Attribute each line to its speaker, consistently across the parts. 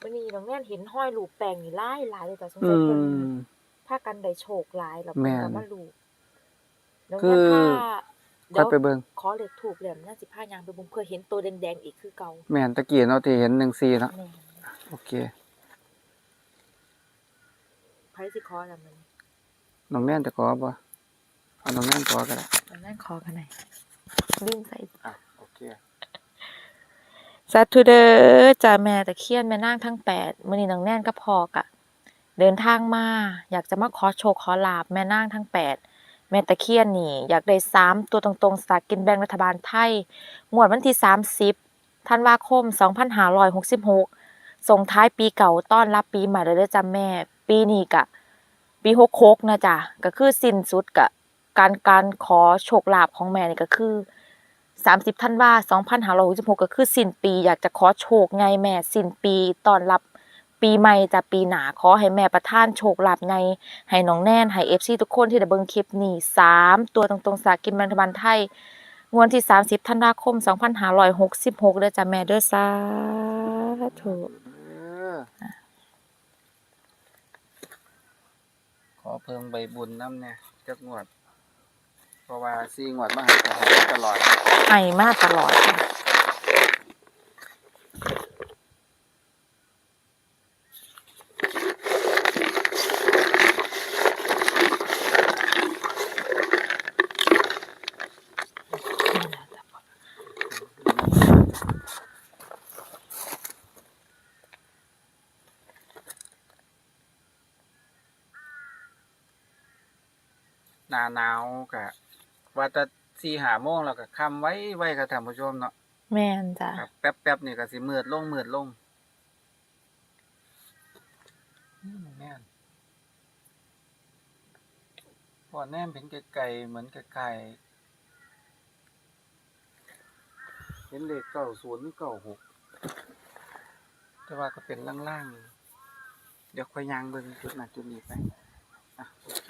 Speaker 1: วันนี้น้องแน่นเห็นห้อยลูกแปลงนี่หลายหลายเลยจ้ะสง
Speaker 2: อื
Speaker 1: สัยเพิ่น
Speaker 2: ม
Speaker 1: พากันได้โชคหลายแล้ว
Speaker 2: แม่
Speaker 1: เพิ่น
Speaker 2: น
Speaker 1: ก็มาลูกน้อง
Speaker 2: คื
Speaker 1: แน่น
Speaker 2: อ
Speaker 1: พา
Speaker 2: ค่
Speaker 1: เดี๋
Speaker 2: อยยวไปเบิ่ง
Speaker 1: ขอเลขถูกแล้วน่าสิพายางไปเบ่งเพื่อเห็นตัวแดงๆอีกคือเก่า
Speaker 2: แม่นตะกี้เนาะที่เห็น14เนาะ
Speaker 1: แม่น
Speaker 2: โอเค
Speaker 1: ไผสิขอแล้วมัน
Speaker 2: น้องแน่นจะขอบ่เอาน้องแน่นขอก็ได้
Speaker 1: น้องแน่นขอกันหน่อยลืมใส่
Speaker 2: อะโอเค
Speaker 1: สาธุเด้อจ้าแม่ตะเคียนแม่นางทั้งแปดมื้อนี้น้องแน่นก็พอกะ เดินทางมา อยากจะมาขอโชคขอลาบแม่นางทั้งแปดแม่ตะเคียนนี่ อยากได้สามตัวตรงๆสลากกินแบ่งรัฐบาลไทย งวดวันที่30ธันวาคม2566ส่งท้ายปีเก่าต้อนรับปีใหม่เลยเด้อจ้าแม่ ปีนี้กะ ปี66นะจ้ะก็คือสิ้นสุดกะ การการขอโชคลาภของแม่นี่ก็คือ 30ธันวา2566 ก็คือสิ้นปี อยากจะขอโชคไงแม่สิ้นปีต้อนรับปีใหม่จะปีหนาขอให้แม่ประทานโชคลาภไงให้น้องแน่นให้ FC ทุกคนที่ได้เบิ่งคลิปนี้3ตัวตรงๆสลากกินแบ่งรัฐบาลไทยงวดที่ 30ธันวาคม 2566เด้อจ้ะแม่เด้อสาธุ
Speaker 2: เออขอเพิ่มใบบุญน้ำเนี่ยจักงวด เพราะว่าซีงวดมาหาแต่หาตลอด
Speaker 1: ให้มาตลอดจ้ะ
Speaker 2: หนาหนาวกะ ว่าแต่สี่หาโมงแล้วก็ค่ำไว้ไว้กับท่านผู้ชมเนาะ
Speaker 1: แม่นจ้ะ
Speaker 2: ครับแป๊บแป๊บๆนี่ก็สิมืดลงมืดลงอืมแม่นพอแนมเป็นไกลๆเหมือนไกลๆเห็นเลขเก้าศูนย์เก้าหกแต่ว่าก็เป็นล่างๆเดี๋ยวค่อยยางเบิ่งจุดนั้นจุดนี้ไปอะโอเค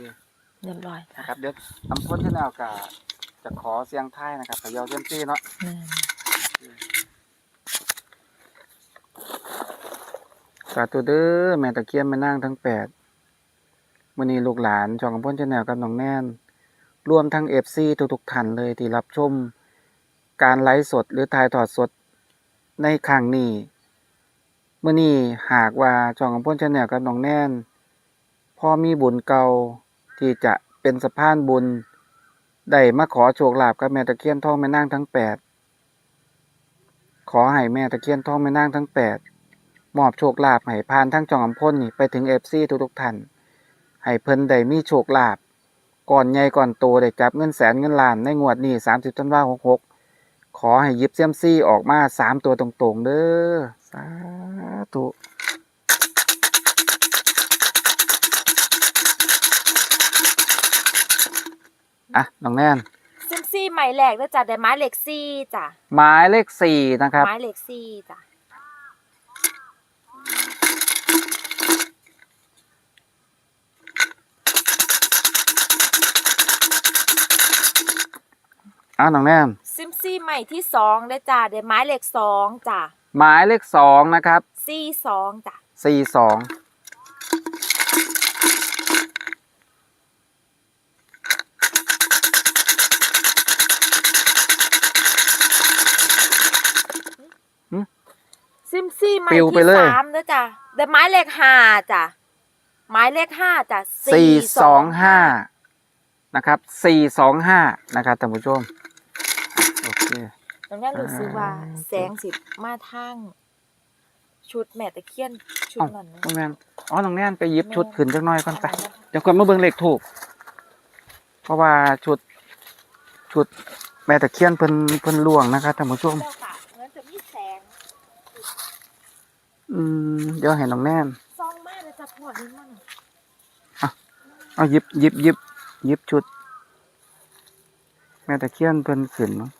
Speaker 1: เรียบร้อยจ้ะ
Speaker 2: นะครับเดี๋ยวอำพลชาแนลกะจะขอเสียงท้ายนะครับพะเยาเซยมซี่เนาะ
Speaker 1: แม่น
Speaker 2: สาธุเด้อแม่ตะเคียนแม่นางทั้งแปดมื้อนี้ลูกหลานช่องอำพลชาแนลกับน้องแน่น รวมทั้ง FC ทุกๆท่านเลยที่รับชม การไลฟ์สดหรือถ่ายทอดสดในครั้งนี้มื้อนี้หากว่าช่องอำพลชาแนลกับน้องแน่น พอมีบุญเก่า ที่จะเป็นสะพานบุญได้มาขอโชคลาภกับแม่ตะเคียนทองแม่นางทั้งแปดขอให้แม่ตะเคียนทองแม่นางทั้งแปดมอบโชคลาภให้ผ่านทั้งจองอำพ่นนี่ไปถึงเอฟซีทุกๆท่านให้เพิ่นได้มีโชคลาภก่อนใหญ่ก่อนโตได้จับเงินแสนเงินล้านในงวดนี้30ธันวาคม66ขอให้ยิบเซียมซี่ออกมาสามตัวตรงๆเด้อสาธุ อะน้องแน่น
Speaker 1: ซิมซี่ใหม่แรกเด้อจ้ะได้ไม้เหล็กซี่จ้ะ
Speaker 2: หมายเลขสี่นะครับ
Speaker 1: ไม้เหล็กซี่จ้ะ
Speaker 2: อะน้องแนม
Speaker 1: ซิมซี่ใหม่ที่สองเด้อจ้ะได้ไม้เหล็กสองจ้ะ
Speaker 2: หมายเลขสองนะครับ
Speaker 1: ซี่สองจ้ะ
Speaker 2: สี่สองหึ
Speaker 1: ซิมซี่ใหม่
Speaker 2: ปิวไป
Speaker 1: ที่
Speaker 2: เลย
Speaker 1: สามเด้อจ้ะได้ไม้เหล็กห้าจ้ะไม้เหล็กห้าจ้ะ
Speaker 2: สี่สองห้านะครับสี่สองห้านะครับท่านผู้ชมโอเค
Speaker 1: ตรงนี้รู้สึกว่า
Speaker 2: อ่า
Speaker 1: แสงสิมาทางชุดแม่ตะเคียนชุด
Speaker 2: เอ้า
Speaker 1: นั้นนะ
Speaker 2: น้องแนนอ๋อน้องแนนไปหยิบชุดขึ้นจักหน่อยก่อนไป
Speaker 1: อะไรนะ
Speaker 2: เดี๋ยวก่อนมาเบิ่งเลขถูก เพราะว่าชุด ชุดแม่ตะเคียนเพิ่นเพิ่นล่วงนะครับท่านผู้ชม
Speaker 1: เจ้าค่ะเหมือนจะมีแสง
Speaker 2: อืมเดี๋ยวให้น้องแนน
Speaker 1: ซองมากเลยจ้ะพอดนี้มัน
Speaker 2: เอาหยิบหยิบหยิบหยิบชุด แม่ตะเคียนเพิ่นขึ้นเนาะ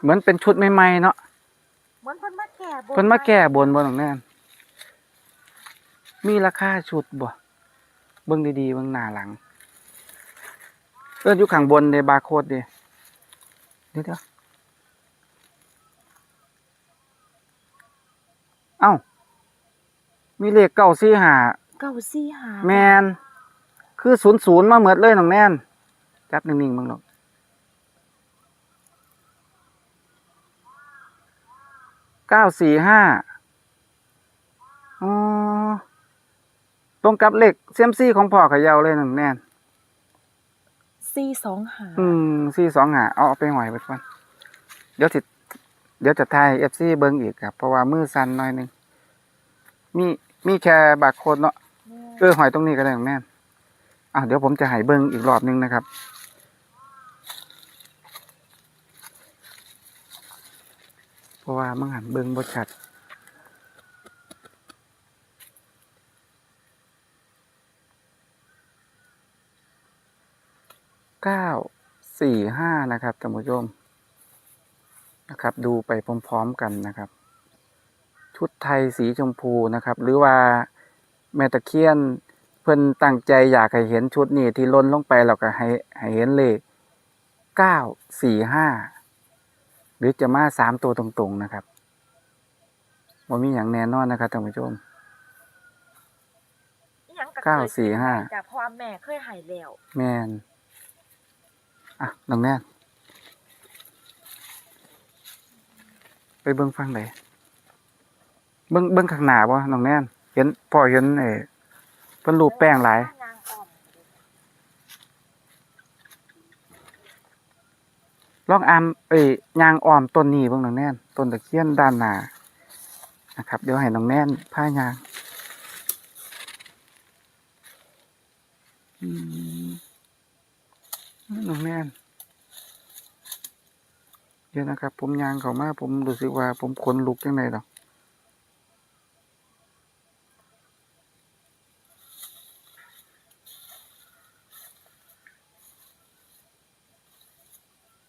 Speaker 2: เหมือนเป็นชุดใหม่ๆเนาะ
Speaker 1: เหมือนเพิ่นมาแก่บน
Speaker 2: เพิ่นมาแก้บนบ่น้องแนนมีราคาชุดบ่เบิ่งดีๆเบิ่งหน้าหลัง เอออยู่ข้างบนเด้บาร์โค้ดเด้เดี๋ยว เอ้า มีเลขเก้าสี่ห้า
Speaker 1: เก้าสี่หา
Speaker 2: แมนคือศูนย์ศูนย์มาเหมือดเลยน้องแนนจับนิ่งๆมึงหรอกเก้าสี่ห้าอ๋อตรงกับเลขเซียมซี่ของพ่อเขยาวเลยน้องแนน
Speaker 1: สี่สองหา
Speaker 2: อืมซี่สองหาเอาเอาไปหอยไปก่อนเดี๋ยวสิ เดี๋ยวจะทายเอฟซีเบิ้งอีกครับเพราะว่ามือสั่นหน่อยหนึงมีมีแค่บาร์โค้ดเนาะเออหอยตรงนี้ก็ได้ของแม่นอะเดี๋ยวผมจะใหายเบิ้งอีกรอบนึงนะครับ เพราะว่ามันหันเบิ้งบชัดเก้าสี่ห้านะครับท่านผู้ชม นะครับ ดูไปพร้อมๆกันนะครับ ชุดไทยสีชมพูนะครับ หรือว่าแม่ตะเคียนเพิ่นตั้งใจอยากให้เห็นชุดนี้ที่ล้นลงไปแล้วก็ให้ให้เห็นเลขเก้าสี่ห้าหรือจะมาสามตัวตรงๆนะครับว่ามีอย่างแน่นอนนะครับท่านผู้ชม
Speaker 1: อิหยังก็
Speaker 2: เก้า
Speaker 1: คย
Speaker 2: สี่ห้า
Speaker 1: จ้ะเพราะว่าแม่เคยใหายแล้ว
Speaker 2: แมนอะน้องแน่น ไปเบิ้งฟังไหนเบิ้งเบิ้งข้างหน้าบ่น้องแน่นเห็นพ่อเห็นเอ้เพิ่นรูปแป้งหลาย
Speaker 1: ล่อม
Speaker 2: ลองอามเอ้ยยางอ้อมต้นนี้เบิ่งน้องแน่นต้นตะเคียนด้านหน้านะครับ เดี๋ยวให้น้องแน่นพายางอืมน้องแน่น ดี๋ยวนะครับ ผมยางเขามาผมรู้สึกว่า ผมขนลุกจังไดดอก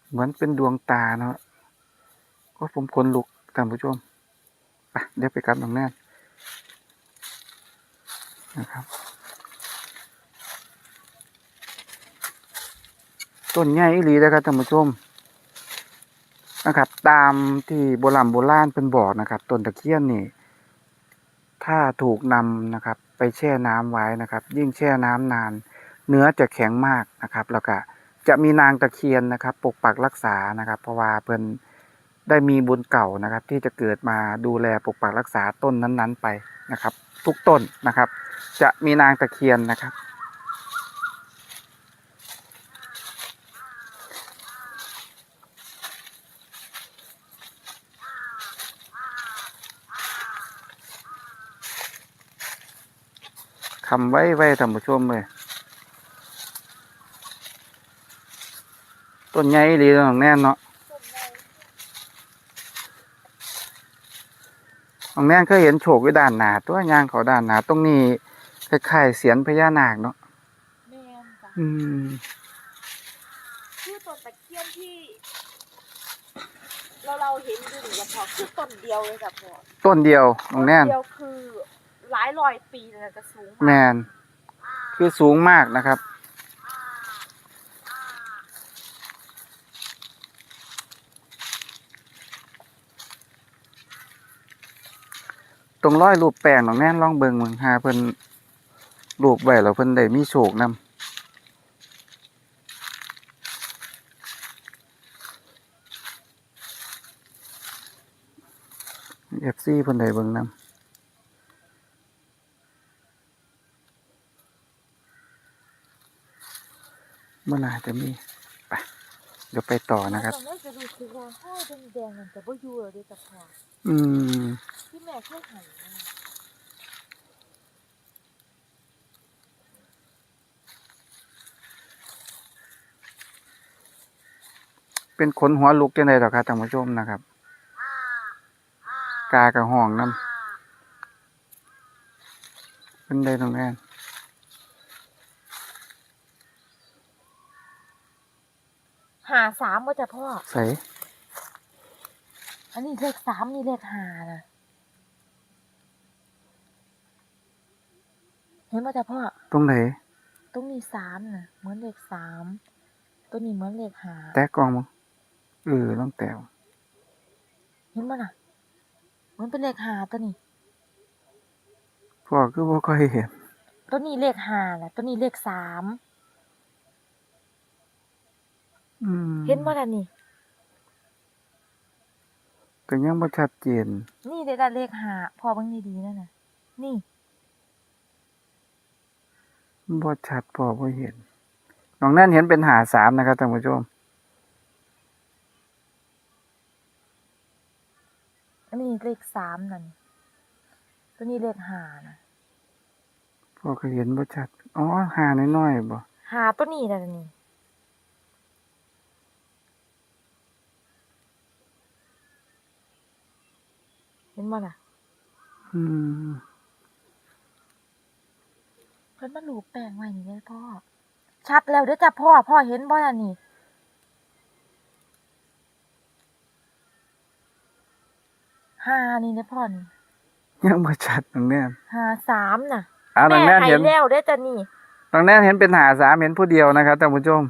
Speaker 2: เหมือนเป็นดวงตาเนาะก็ผมขนลุกท่านผู้ชมไปเดี๋ยวไปกับน้องแน่นนะครับ ต้นใหญ่อีหลีนะครับท่านผู้ชม นะครับ ตามที่โบราณโบราณเป็นบอกนะครับต้นตะเคียนนี่ ถ้าถูกนำนะครับ ไปแช่น้ำไว้นะครับ ยิ่งแช่น้ำนาน เนื้อจะแข็งมากนะครับ แล้วก็จะมีนางตะเคียนนะครับ ปกปักรักษานะครับ เพราะว่าเพิ่นได้มีบุญเก่านะครับ ที่จะเกิดมาดูแลปกปักรักษาต้นนั้นๆ ไปนะครับ ทุกต้นนะครับ จะมีนางตะเคียนนะครับ คำไว้ไว้ท่านผู้ชมเลยต้นใหญ่ดีตรงแน่นเนาะตรงแน่นเคยเห็นโฉกไว้ด้านหน้าตัวยางเขาด้านหน้าตรงนี้คล้ายๆเสียนพญานาคเนาะ
Speaker 1: แม่นจ้ะ
Speaker 2: อืม
Speaker 1: คือต้นตะเคียนที่ เราเราเห็นอยู่นี่ก็พอคือต้นเดียวเลยจ้ะพ่อ
Speaker 2: ต้นเดียวตรงแน่น
Speaker 1: ต้เดียวคือ หลายร้อยปีเลยนะจะสูง
Speaker 2: แม
Speaker 1: มาก
Speaker 2: นคือสูงมากนะครับ ตรงร้อยรูปแป้งตรงแน่นลองเบิ่งมึงหาเพิ่นรูปไว้แล้วเพิ่นได้มีโชคนำเอฟซีเพิ่นได้เบิ่งนำ เมื่อไหร่จะมีไปเดี๋ยวไปต่อนะครับ
Speaker 1: ตอนนั้นจะดูคือว่าห้อยแดงๆมันจะบ่อยู่แล้วเด้อจ้ะพ่อ
Speaker 2: อืม
Speaker 1: ที่แม่เคยใหายนะ
Speaker 2: เป็นขนหัวลุกจังไดดอกครับท่านผู้ชมนะครับ กากระห้องนำเป็นได้ตรงนั้น
Speaker 1: หา สามว่าจ้ะพ่อ
Speaker 2: ใส่
Speaker 1: อันนี้เลขสามนี่เลขหานะเห็นว่าจ้ะพ่อ
Speaker 2: ตรงไหน
Speaker 1: ตรงนี้สามน่ะเหมือนเลขสามตัวนี้เหมือนเลขหา
Speaker 2: แตะกล้องมั้งเออต้องแตว
Speaker 1: เห็นมั้น่ะเหมือนเป็นเลขหาตัวนี้
Speaker 2: พ่อคือบ่ค่อยเห็น
Speaker 1: ตัวนี้เลขห้าน่ะตัวนี้เลขสาม
Speaker 2: อืม
Speaker 1: เห็นบ่ล่ะนี่
Speaker 2: ก็ยังบ่ชัดเจน
Speaker 1: นี่เด้อล่ะเลขห้าพ่อเบิ่งดีๆนั่นน่ะ นี่
Speaker 2: บ่ชัดพ่อบ่เห็นน้องแน่นเห็นเป็นหาสามนะครับท่านผู้ชม
Speaker 1: อันนี้เลขสามนั่นตัวนี้เลขห้าน่ะ
Speaker 2: พ่อก็เห็นบ่ชัด อ๋อหาน้อยๆบ่
Speaker 1: ห้าตัวนี้น่ะนี่ เห็นบ่ล่ะ
Speaker 2: อืม
Speaker 1: เพิ่นมาลูบแป้งไว้นี่เด้อพ่อ ชัดแล้วเด้อจ้ะพ่อ พ่อเห็นบ่ล่ะนี่ห้านี่เด้อพ่อนี่
Speaker 2: ยังบ่ชัดน้องแน่น
Speaker 1: ห้าสามน่ะ
Speaker 2: อ้าวน้องแน่นเห็น
Speaker 1: ให้แล้วเด้อจ้ะนี่
Speaker 2: น้องแน่นเห็นเป็นหาสามเห็นผู้เดียวนะครับท่านผู้ชม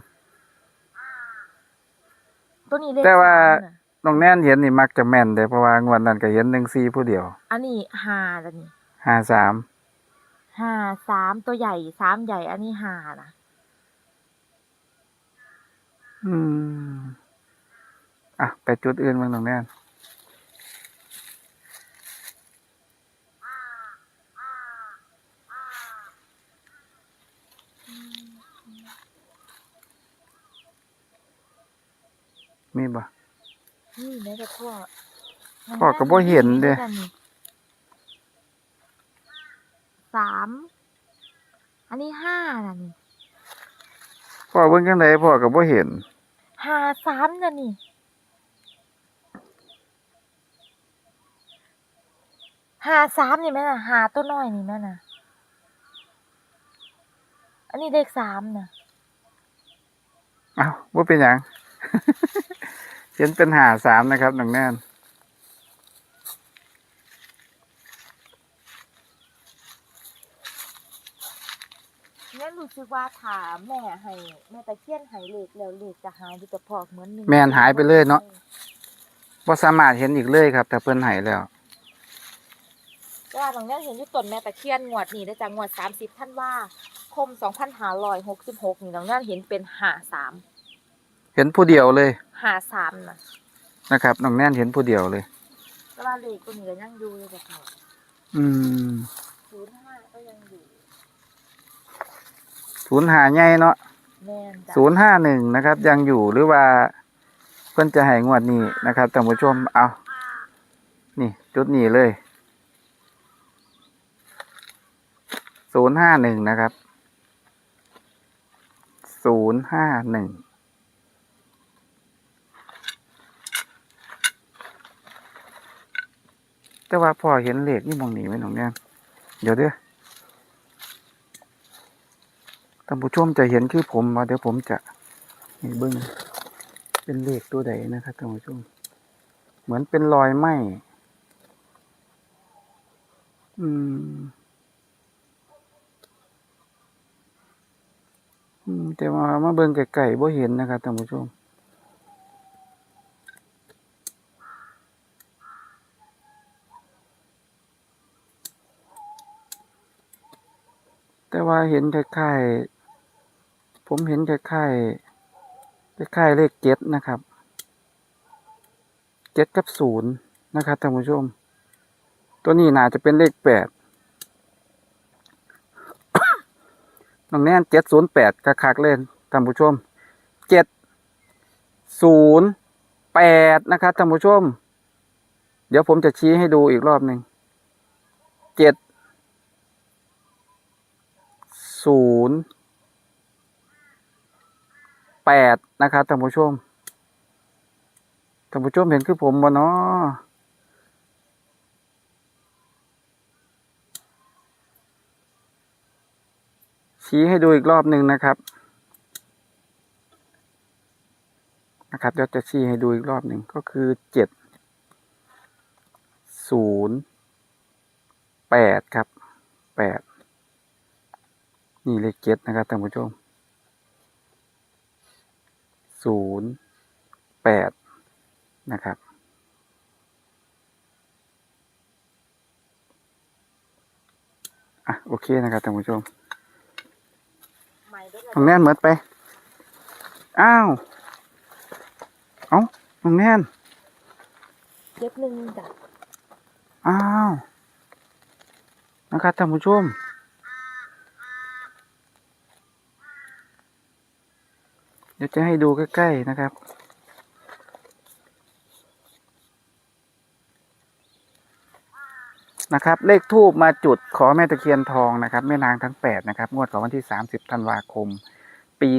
Speaker 1: ตัวนี้เลข
Speaker 2: แต่ว่า
Speaker 1: สมน่ะ
Speaker 2: น้องแน่นเห็นนี่มักจะแม่นเด้เพราะว่างวดนั้นก็เห็น14ผู้เดียว
Speaker 1: อันนี้ห้าแล้วนี่
Speaker 2: หาสาม
Speaker 1: ห้าสามตัวใหญ่สามใหญ่ อันนี้ห้านะ
Speaker 2: อืมอะไปจุดอื่นบ้างน้องแน่นมีบ่
Speaker 1: นี่แม่จ้ะพ่อ
Speaker 2: พ่อก็บ่เห็นเด้
Speaker 1: สาม อันนี้ห้าน่ะนี่
Speaker 2: พ่อเบิ่งจังไดพ่อก็บ่เห็น
Speaker 1: ห้าสามน่ะนี่ห้าสามนี่แม่น่ะห้าตัวน้อยนี่แม่น่ะ อันนี้เลขสามน่ะ
Speaker 2: เอ้าบ่เป็นหยัง เห็นเป็นหาสามนะครับน้องแน่น
Speaker 1: งั้นรู้สึกว่าถามแม่ให้แม่ตะเคียนให้เลขแล้วเลขจะหายไปจะพอกเหมือนหนึ่ง
Speaker 2: แม่นหายไปเลยเนาะบ่สามารถเห็นอีกเลยครับ แต่เพิ่นให้แล้ว
Speaker 1: ก็ว่าบางเรื่องเห็นอยู่ต้นแม่ตะเคียนงวดนี้ได้จากงวดสามสิบท่านว่า คมสองพันห้าร้อยหกสิบหกนี่บางเรื่องเห็นเป็นหาสาม
Speaker 2: เห็นผู้เดียวเลย
Speaker 1: หาสามนะ
Speaker 2: นะครับน้องแน่นเห็นผู้เดียวเลย
Speaker 1: ก็ว่าเลขตัวนี้ก็ยังอยู่เลยแบบนี้
Speaker 2: อืม
Speaker 1: ศูนย์ห้าก็ยังอยู่
Speaker 2: ศูนย์หาใหญ่เนาะ
Speaker 1: แม่นจ้ะ
Speaker 2: ศูนย์ห้าหนึ่งนะครับ ยังอยู่หรือว่า เพิ่นจะให้งวดนี้นะครับท่านผู้ชมเอานี่ จุดนี้เลยศูนย์ห้าหนึ่งนะครับศูนย์ห้าหนึ่ง แต่ว่าพอเห็นเหลขนี่มองหนีไหมน้องเนี่ยเดี๋ยวเด้อท่านผู้ชมจะเห็นคือผมมาเดี๋ยวผมจะให้เบิ้งเป็นเลขตัวใดนะครับท่านผู้ชม เหมือนเป็นรอยไหมอืม อืม แต่ว่ามาเบิ่งไก่ๆบ่เห็นนะครับท่านผู้ชม แต่ว่าเห็นคล้ายๆ ผมเห็นคล้ายๆคล้ายๆเลขเจ็ดนะครับเจ็ดกับศูนย์นะครับท่านผู้ชม ตัวนี้น่าจะเป็นเลขแปดน้องแน่นเจ็ดศูนย์แปดคักเล่นท่านผู้ชมเจ็ดศูนย์แปดนะครับท่านผู้ชม เดี๋ยวผมจะชี้ให้ดูอีกรอบหนึ่งเจ็ด ศูนย์แปดนะครับท่านผู้ชมท่านผู้ชมเห็นคือผมบ่เนาะชี้ให้ดูอีกรอบหนึ่งนะครับ นะครับเดี๋ยวจะชี้ให้ดูอีกรอบหนึ่งก็คือเจ็ดศูนย์แปดครับแปด นี่เลขเจ็ดนะครับท่านผู้ชมศูนย์แปดนะครับอะโอเคนะครับท่านผู้ชม
Speaker 1: ใหม่ด้วย
Speaker 2: น้องแน่นเหมือนไป อ้าว เอ้าน้องแน่น
Speaker 1: เจ็ดหนึ่งจ้ะ
Speaker 2: อ้าว นะครับท่านผู้ชม เดี๋ยวจะให้ดูใกล้ๆนะครับ นะครับ เลขทูบมาจุดขอแม่ตะเคียนทองนะครับแม่นางทั้งแปดนะครับงวดของวันที่30ธันวาคม ปี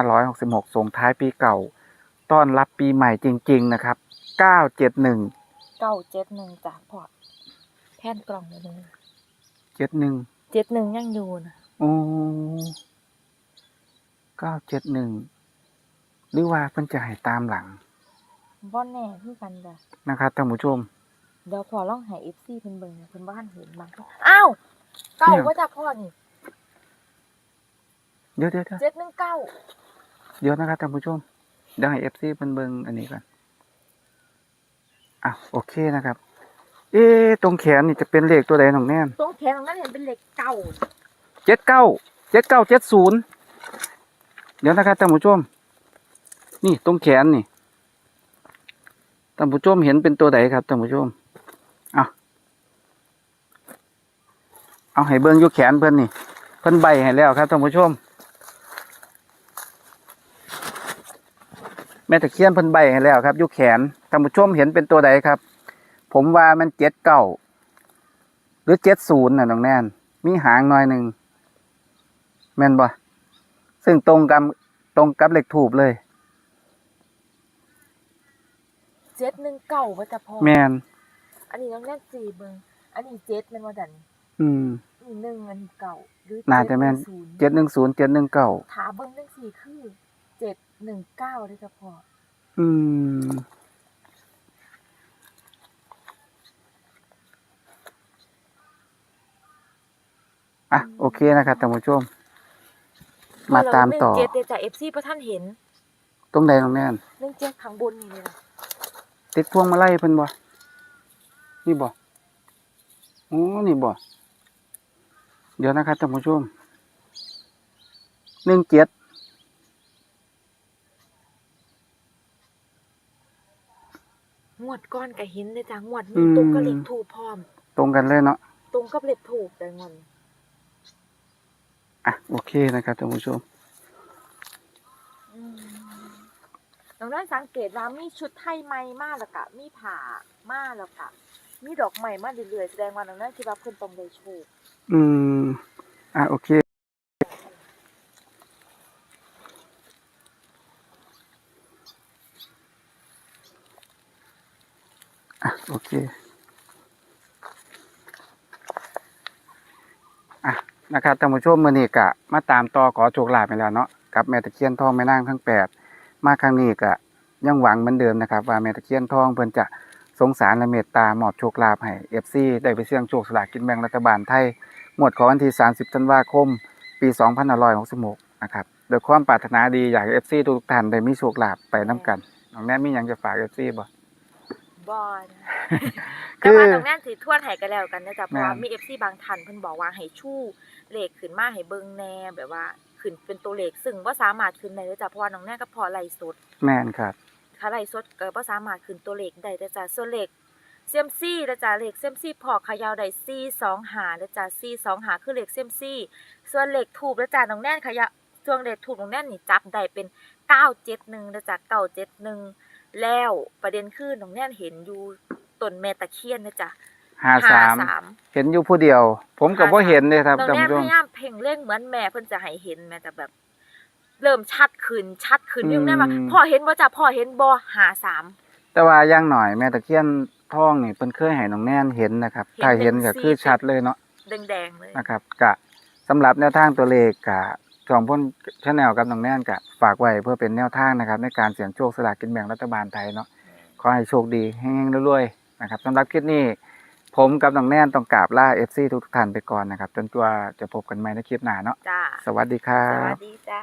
Speaker 2: 2566ส่งท้ายปีเก่า ต้อนรับปีใหม่จริง ๆนะครับ971
Speaker 1: เก้าเจ็ดหนึ่งจ้ะพอแท่นกล่องเลย
Speaker 2: 71
Speaker 1: เจ็ดหนึ่งยังอยู่นะ
Speaker 2: โอ้เก้าเจ็ดหนึ่ง หรือว่าเพิ่นจะให้ตามหลัง
Speaker 1: บ่แน่คือกันจ้ะ
Speaker 2: นะครับท่านผู้ชม
Speaker 1: เดี๋ยวพอลองให้เอฟซีเพิ่นเบิ่งเพิ่นบ่ทันเห็นบางอ้าวเก้า
Speaker 2: เนี่ย
Speaker 1: ว่าจ้ะพ่อนี่
Speaker 2: เดี๋ยวเดี๋ยวเดี๋ยว
Speaker 1: เจ็ดหนึ่งเก้า
Speaker 2: เดี๋ยวนะครับท่านผู้ชมเดี๋ยวให้เอฟซีเพิ่นเบิ่งอันนี้ก่อนอะโอเคนะครับ เอ๊ะตรงแขนนี่จะเป็นเลขตัวใดน้องแน่น
Speaker 1: ตรงแขนตรงนั้นเห็นเป็นเหล็กเก่า
Speaker 2: เจ็ดเก้าเจ็ดเก้าเจ็ดศูนย์เดี๋ยวนะครับท่านผู้ชม นี่ตรงแขนนี่ท่านผู้ชมเห็นเป็นตัวใดครับท่านผู้ชมเอาเอาให้เบิ่งอยู่แขนเพิ่อนนี่ เพิ่อนใบให้แล้วครับท่านผู้ชม แม่ตะเคียนเพิ่นใบให้แล้วครับอยู่แขนท่านผู้ชมเห็นเป็นตัวใดครับ ผมว่ามันเจ็ดเก้าหรือเจ็ดศูนย์น่ะน้องแนนมีหางหน่อยหนึ่งแม่นบ่ซึ่งตรงกับตรงกับเหลขถูกเลย
Speaker 1: เจ็ดหนึ่งเก้าว่าจ้ะพ่อ
Speaker 2: แม่น
Speaker 1: อันนี้น้องแน่นสี่เบิ่งอันนี้เจ็ดแม่นว่าดัน
Speaker 2: อืม
Speaker 1: นี่หนึ่งอันนี้เก่าหรือ
Speaker 2: น่าจะแม่น
Speaker 1: ศูนย์
Speaker 2: เจ็ดหนึ่งศูนย์เจ็ดหนึ่งเก้า
Speaker 1: ถาเบิ่งจังสี่คือเจ็ดหนึ่งเก้าเลยจ้ะพ่อ
Speaker 2: อืมอะโอเคนะครับท่านผู้ชม มาตามต่อ
Speaker 1: เจ็ดเดยวจากเอฟซีเพราะท่านเห็น
Speaker 2: ตรงใดน้องแน่น
Speaker 1: เรื่องเจ็ดข้างบนนี่เลยนะ
Speaker 2: ติดพวงมาลัยเพิ่นบ่ นี่บ่โอ้นี่บ่ เดี๋ยวนะครับท่านผู้ชมหนึ่งเจ็ด
Speaker 1: งวดก้อนกับหินเลยจ้ะงวดนี้ตรงกับเหล็กถูกพร้อม
Speaker 2: ตรงกันเลยเนาะ
Speaker 1: ตรงกับเหล็กถูกแต่งอน
Speaker 2: อะโอเคนะครับท่านผู้ชม
Speaker 1: น้องนั้นสังเกตว่ามีชุดไทยใหม่มากแล้วกะมีผ่ามาแล้วกะมีดอกใหม่มาเรื่อยๆแสดงว่าน้องนั้นคิดว่าเพิ่นต้องได้โชค
Speaker 2: อืมอะโอเคอะโอเคอะนะครับท่านผู้ชมมื้อนี้ก็มาตามต่อขอโชคลาภไปแล้วเนาะกับแม่ตะเคียนทองแม่นางทั้งแปด มาครั้งนี้ก็ยังหวังเหมือนเดิมนะครับว่าแม่ตะเคียนทองเพิ่นจะสงสารและเมตตามอบโชคลาภให้ FC ได้ไปเสี่ยงโชคสลากกินแบ่งรัฐบาลไทยงวดของวันที่ 30ธันวาคม ปี 2566 นะครับโดยความปรารถนาดีอยากให้ FC ทุกท่านได้มีโชคลาภไปนํกันน้องแน่มีหยังจะฝาก FC บ่
Speaker 1: บอน
Speaker 2: คื
Speaker 1: แต่
Speaker 2: อ
Speaker 1: ว่าน้องแน่นสิทวดให้กันแล้วกันนะจ๊ะเพราะว่า
Speaker 2: แม่น
Speaker 1: มี FC บางท่านเพิ่นบอกว่าให้ชู้เลขขึ้นมาให้เบิ่งแน่แบบว่า ขึ้นเป็นตัวเลขซึ่งบ่สามารถขึ้นได้เลยจ้ะเพราะว่าน้องแน่นก็พอไล่สด
Speaker 2: แม่นครับ
Speaker 1: ถ้าไล่สดก็บ่สามารถขึ้นตัวเลขได้เด้อจ้ะส่วนเลขเซียมซี่เด้อจ้ะเลขเซียมซี่พอเขยาวได้425เด้อจ้ะ425คือเลขเซียมซี่ ส่วนเลขทูบเด้อจ้ะน้องแน่นเขยาส่วนเลขทูบน้องแน่นนี่จับได้เป็น971เด้อจ้ะ971แล้วประเด็นคือน้องแน่นเห็นอยู่ต้นแม่ตะเคียนนะจ๊ะ
Speaker 2: 53เห็นอยู่ผู้เดียว ผมก็บ่เห็นเลยครับ
Speaker 1: น้อง
Speaker 2: ท่าน
Speaker 1: แน่น
Speaker 2: ผู้ช
Speaker 1: พ
Speaker 2: ม
Speaker 1: ยายามเพ่งเล่งเหมือนแม่เพิ่นจะให้เห็นแม่แต่แบบ เริ่มชัดขึ้นชัดขึ้น
Speaker 2: อืม
Speaker 1: ยิ่งแน่ว่าพ่อเห็นบ่จ้ะพ่อเห็นบ่หาสาม
Speaker 2: แต่ว่าอย่างหน่อยแม่ตะเคียนทองนี่เพิ่นเคยให้น้องแน่นเห็นนะครับ
Speaker 1: เห็น
Speaker 2: ถ้าเห็น
Speaker 1: เป็น
Speaker 2: ก็
Speaker 1: สี
Speaker 2: คือชัดเลยเนาะ
Speaker 1: แดงๆเลย
Speaker 2: นะครับกะสำหรับแนวทางตัวเลขกะช่องพ้นชาแนลกับน้องแน่นกะฝากไว้เพื่อเป็นแนวทางนะครับ ในการเสี่ยงโชคสลากกินแบ่งรัฐบาลไทยเนาะขอให้โชคดีแห้งๆรวยๆนะครับสำหรับคลิปนี้ ผมกับน้องแน่นต้องกราบล่า FC ทุกท่านไปก่อนนะครับ จนตัวจะพบกันใหม่ในคลิปหน้าเนาะ
Speaker 1: จ้า
Speaker 2: สวัสดีครั
Speaker 1: สวั
Speaker 2: บ
Speaker 1: สดีจ้า